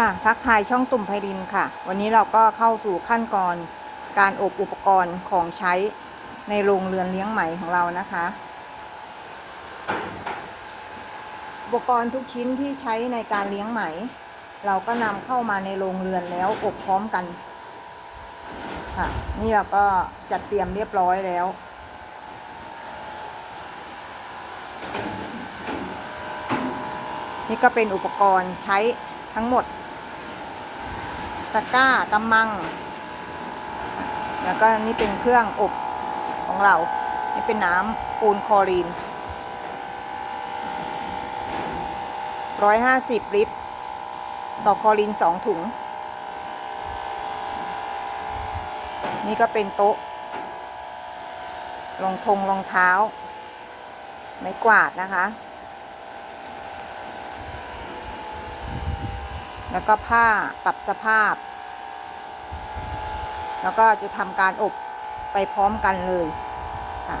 ค่ะทักทายช่องตุ่มไพรินค่ะ วันนี้เราก็เข้าสู่ขั้นตอนการอบอุปกรณ์ของใช้ในโรงเรือนเลี้ยงไหมของเรานะคะ อุปกรณ์ทุกชิ้นที่ใช้ในการเลี้ยงไหม เราก็นำเข้ามาในโรงเรือนแล้วอบพร้อมกันค่ะ นี่เราก็จัดเตรียมเรียบร้อยแล้วนี่ก็เป็นอุปกรณ์ใช้ทั้งหมด ตะกร้ากำมัง แล้วก็นี่เป็นเครื่องอบของเรา นี่เป็นน้ำปูนคลอรีนร้อยห้าสิบลิตร ต่อคลอรีนสองถุง นี่ก็เป็นโต๊ะรองทงรองเท้า ไม้กวาดนะคะ แล้วก็ผ้าปรับสภาพ แล้วก็จะทำการอบไปพร้อมกันเลยค่ะ